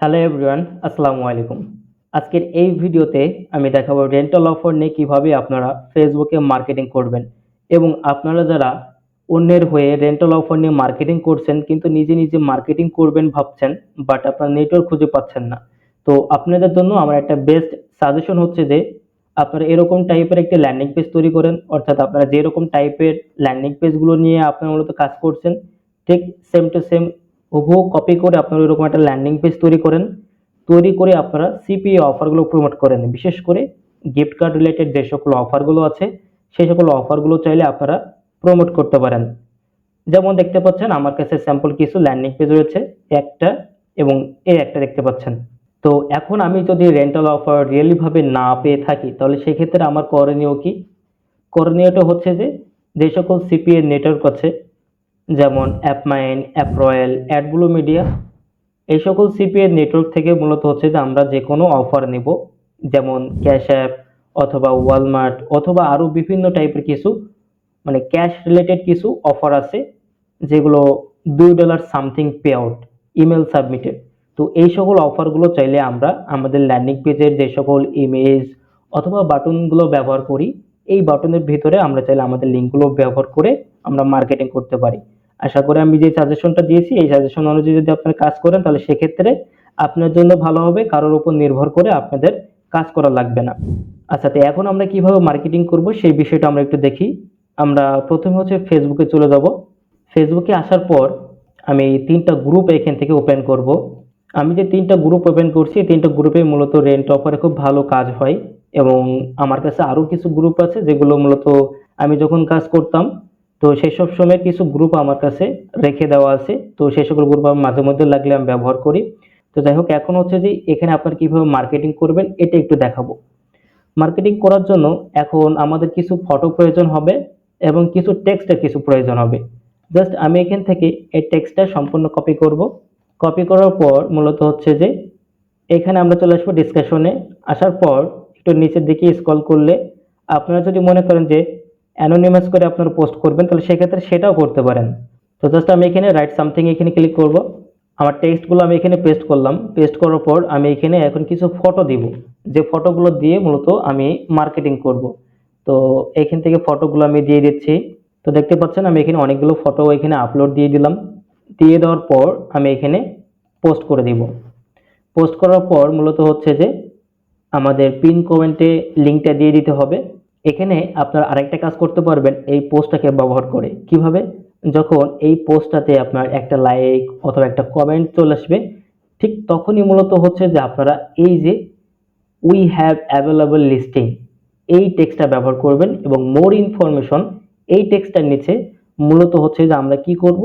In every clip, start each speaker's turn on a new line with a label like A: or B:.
A: Hello everyone, আসসালামু আলাইকুম। আজকের এই ভিডিওতে আমি দেখাবো রেন্টাল অফার নিয়ে কীভাবে আপনারা ফেসবুকে মার্কেটিং করবেন এবং আপনারা যারা অন্যের হয়ে রেন্টাল অফার নিয়ে মার্কেটিং করছেন কিন্তু নিজে নিজে মার্কেটিং করবেন ভাবছেন বাট আপনার নেটওয়ার্ক খুঁজে পাচ্ছেন না। তো আপনাদের জন্য আমার একটা বেস্ট সাজেশন হচ্ছে যে, আপনারা এরকম টাইপের একটি ল্যান্ডিং পেজ তৈরি করেন, অর্থাৎ আপনারা যেরকম টাইপের ল্যান্ডিং পেজগুলো নিয়ে আপনারা মূলত কাজ করছেন, ঠিক সেম টু সেম হুবহু কপি করে আপনারা এরকম একটা ল্যান্ডিং পেজ তৈরি করেন। তৈরি করে আপনারা সিপিএ অফারগুলো প্রমোট করেন। বিশেষ করে গিফট কার্ড রিলেটেড যে সকল অফারগুলো আছে সেই সকল অফারগুলো চাইলে আপনারা প্রমোট করতে পারেন। যেমন দেখতে পাচ্ছেন, আমার কাছে স্যাম্পল কিছু ল্যান্ডিং পেজ রয়েছে, একটা এবং এই একটা দেখতে পাচ্ছেন। তো এখন আমি যদি রেন্টাল অফার রিয়েলিভাবে না পেয়ে থাকি, তাহলে সেক্ষেত্রে আমার করণীয় কি? করণীয়টা হচ্ছে যে যে সকল সিপিএ নেটওয়ার্ক আছে যেমন Appmine app royal AdBlue media, এই সকল সিপিএ নেটওয়ার্ক থেকে মূলত হচ্ছে যে আমরা যে কোনো অফার নেব, যেমন ক্যাশ অ্যাপ অথবা ওয়ালমার্ট অথবা আরও বিভিন্ন টাইপের কিছু মানে ক্যাশ রিলেটেড কিছু অফার আছে, যেগুলো দুই dollar something pay out email submitted. তো এই সকল অফারগুলো চাইলে আমরা আমাদের ল্যান্ডিং পেজের যে সকল ইমেজ অথবা বাটনগুলো ব্যবহার করি, এই বাটনের ভিতরে আমরা চাইলে আমাদের লিঙ্কগুলো ব্যবহার করে আমরা মার্কেটিং করতে পারি। আশা করি আমি যে সাজেশনটা দিয়েছি, এই সাজেশন অনুযায়ী যদি আপনারা কাজ করেন, তাহলে সেক্ষেত্রে আপনার জন্য ভালো হবে, কারোর উপর নির্ভর করে আপনাদের কাজ করা লাগবে না। আচ্ছা তো এখন আমরা কীভাবে মার্কেটিং করব, সেই বিষয়টা আমরা একটু দেখি। আমরা প্রথমে হচ্ছে ফেসবুকে চলে যাব। ফেসবুকে আসার পর আমি তিনটা গ্রুপ এখান থেকে ওপেন করব। আমি যে তিনটা গ্রুপ ওপেন করছি তিনটা গ্রুপে মূলত রেন্ট অফারে খুব ভালো কাজ হয় এবং আমার কাছে আরও কিছু গ্রুপ আছে, যেগুলো মূলত আমি যখন কাজ করতাম তো সেই সব সময় কিছু গ্রুপ আমার কাছে রেখে দেওয়া আছে। তো সেই সকল গ্রুপ আমি মাঝে মধ্যে লাগলে আমি ব্যবহার করি। তো যাই হোক, এখন হচ্ছে যে এখানে আপনার কীভাবে মার্কেটিং করবেন, এটা একটু দেখাবো। মার্কেটিং করার জন্য এখন আমাদের কিছু ফটো প্রয়োজন হবে এবং কিছু টেক্সটের কিছু প্রয়োজন হবে। জাস্ট আমি এখান থেকে এই টেক্সটটা সম্পূর্ণ কপি করব। কপি করার পর মূলত হচ্ছে যে এখানে আমরা চলে আসব ডিসকাশনে আসার পর একটু নিচের দিকে স্ক্রল করলে আপনারা যদি মনে করেন যে অ্যানোনিমাস করে আপনারা পোস্ট করবেন, তাহলে সেক্ষেত্রে সেটাও করতে পারেন। তো জাস্ট আমি এখানে রাইট সামথিং এখানে ক্লিক করব। আমার টেক্সটগুলো আমি এখানে পেস্ট করলাম। পেস্ট করার পর আমি এখানে এখন কিছু ফটো দিব। যে ফটোগুলো দিয়ে মূলত আমি মার্কেটিং করব। তো এখান থেকে ফটোগুলো আমি দিয়ে দিচ্ছি। তো দেখতে পাচ্ছেন আমি এখানে অনেকগুলো ফটো এখানে আপলোড দিয়ে দিলাম। দিয়ে দেওয়ার পর আমি এখানে পোস্ট করে দিব। পোস্ট করার পর মূলত হচ্ছে যে আমাদের পিন কমেন্টে লিঙ্কটা দিয়ে দিতে হবে। এখানে আপনারা আরেকটা কাজ করতে পারবেন এই পোস্টটাকে ব্যবহার করে। কীভাবে? যখন এই পোস্টটাতে আপনার একটা লাইক অথবা একটা কমেন্ট চলে আসবে, ঠিক তখনই মূলত হচ্ছে যে আপনারা এই যে উই হ্যাভ অ্যাভেলেবল লিস্টিং এই টেক্সটটা ব্যবহার করবেন এবং মোর ইনফরমেশন এই টেক্সটটার নিচে মূলত হচ্ছে যে আমরা কি করব?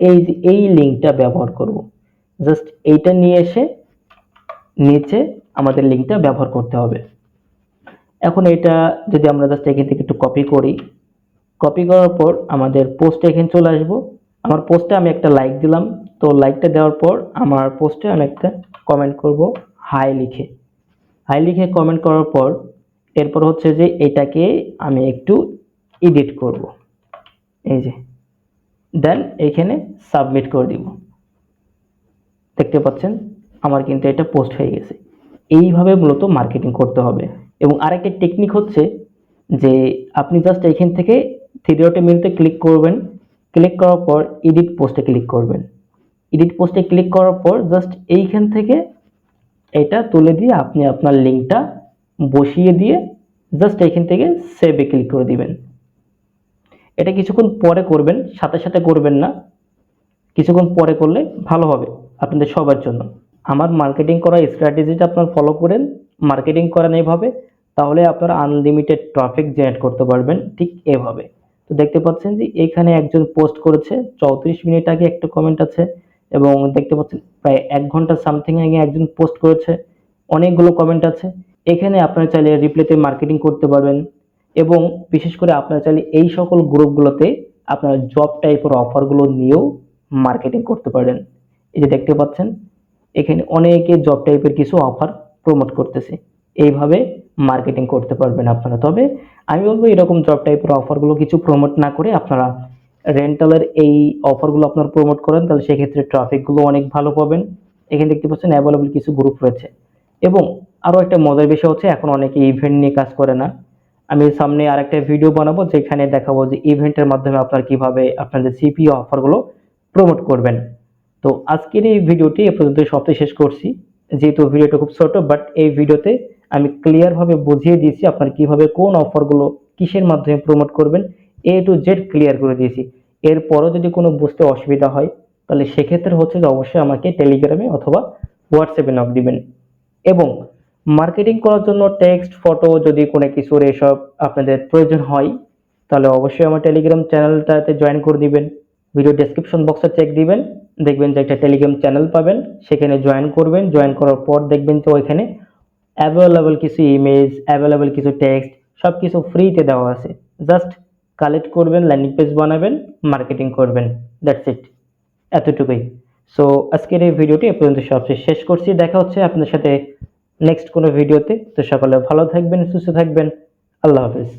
A: এই যে এই লিঙ্কটা ব্যবহার করব। জাস্ট এইটা নিয়ে এসে নিচে আমাদের লিঙ্কটা ব্যবহার করতে হবে। এখন এটা যদি আমরা জাস্ট এখান থেকে একটু কপি করি কপি করার পর আমাদের পোস্টে এখানে চলে আসব। আমার পোস্টে আমি একটা লাইক দিলাম, তো লাইকটা দেওয়ার পর আমার পোস্টে আমি একটা কমেন্ট করব হাই লিখে। হাই লিখে কমেন্ট করার পর, এরপর হচ্ছে যে এটাকে আমি একটু এডিট করব। এই যে দেন এখানে সাবমিট করে দিব। দেখতে পাচ্ছেন? আমার কিন্তু এটা পোস্ট হয়ে গেছে। এইভাবে মূলত মার্কেটিং করতে হবে। এবং আরেকটা টেকনিক হচ্ছে যে আপনি জাস্ট এখান থেকে থ্রি মিনিটে ক্লিক করবেন। ক্লিক করার পর এডিট পোস্টে ক্লিক করবেন। এডিট পোস্টে ক্লিক করার পর জাস্ট এইখান থেকে এটা তুলে দিয়ে আপনি আপনার লিঙ্কটা বসিয়ে দিয়ে জাস্ট এইখান থেকে সেভে ক্লিক করে দিবেন। এটা কিছুক্ষণ পরে করবেন, সাথে সাথে করবেন না। কিছুক্ষণ পরে করলে ভালো হবে আপনাদের সবার জন্য। আমার মার্কেটিং করা স্ট্র্যাটেজিটা আপনার ফলো করেন। মার্কেটিং করেন এইভাবে। তাহলে আপনারা আনলিমিটেড ট্রাফিক জেনারেট করতে পারবেন ঠিক এভাবে। তো দেখতে পাচ্ছেন যে এখানে একজন পোস্ট করেছে, চৌত্রিশ মিনিট আগে একটা কমেন্ট আছে এবং দেখতে পাচ্ছেন প্রায় এক ঘণ্টা সামথিং আগে একজন পোস্ট করেছে, অনেকগুলো কমেন্ট আছে। এখানে আপনারা চাইলে রিপ্লেতে মার্কেটিং করতে পারবেন এবং বিশেষ করে আপনারা চাইলে এই সকল গ্রুপগুলোতে আপনারা জব টাইপের অফারগুলো নিয়েও মার্কেটিং করতে পারেন। এই যে দেখতে পাচ্ছেন, এখানে অনেকে জব টাইপের কিছু অফার প্রমোট করতেছে। এইভাবে মার্কেটিং করতে পারবেন আপনারা। তবে আমি বলব এরকম জব টাইপের অফারগুলো কিছু প্রমোট না করে আপনারা রেন্টালের এই অফারগুলো আপনারা প্রমোট করেন, তাহলে সেক্ষেত্রে ট্রাফিকগুলো অনেক ভালো পাবেন। এখানে দেখতে পাচ্ছেন অ্যাভেলেবল কিছু গ্রুপ রয়েছে। এবং আরও একটা মজার বিষয় হচ্ছে, এখন অনেকে ইভেন্ট নিয়ে কাজ করে না। আমি সামনে আরেকটা ভিডিও বানাবো, যেখানে দেখাবো যে ইভেন্টের মাধ্যমে আপনারা কীভাবে আপনাদের সিপিও অফারগুলো প্রমোট করবেন। তো আজকের এই ভিডিওটি এ পর্যন্ত সবটাই শেষ করছি। যেহেতু ভিডিওটা খুব ছোট বাট এই ভিডিওতে আমি ক্লিয়ারভাবে বুঝিয়ে দিয়েছি আপনার কীভাবে কোন অফারগুলো কিসের মাধ্যমে প্রমোট করবেন এ টু জেড ক্লিয়ার করে দিয়েছি। এরপরও যদি কোনো বুঝতে অসুবিধা হয়, তাহলে সেক্ষেত্রে হচ্ছে যে অবশ্যই আমাকে টেলিগ্রামে অথবা হোয়াটসঅ্যাপে নক দিবেন। এবং মার্কেটিং করার জন্য টেক্সট ফটো যদি কোনো কিছুর এসব আপনাদের প্রয়োজন হয়, তাহলে অবশ্যই আমার টেলিগ্রাম চ্যানেলটাতে জয়েন করে দিবেন। ভিডিও ডেসক্রিপশন বক্সে চেক দিবেন, দেখবেন যে একটা টেলিগ্রাম চ্যানেল পাবেন, সেখানে জয়েন করবেন। জয়েন করার পর দেখবেন তো ওইখানে অ্যাভেলেবল কিছু ইমেজ অ্যাভেলেবল কিছু টেক্সট সব কিছু ফ্রিতে দেওয়া আছে। জাস্ট কালেক্ট করবেন ল্যান্ডিং পেজ বানাবেন মার্কেটিং করবেন। দ্যাটস ইট এতটুকুই। সো আজকের এই ভিডিওটি এ পর্যন্ত সবচেয়ে শেষ করছি। দেখা হচ্ছে আপনার সাথে নেক্সট কোনো ভিডিওতে তো সকালে ভালো থাকবেন, সুস্থ থাকবেন। আল্লাহ হাফিজ।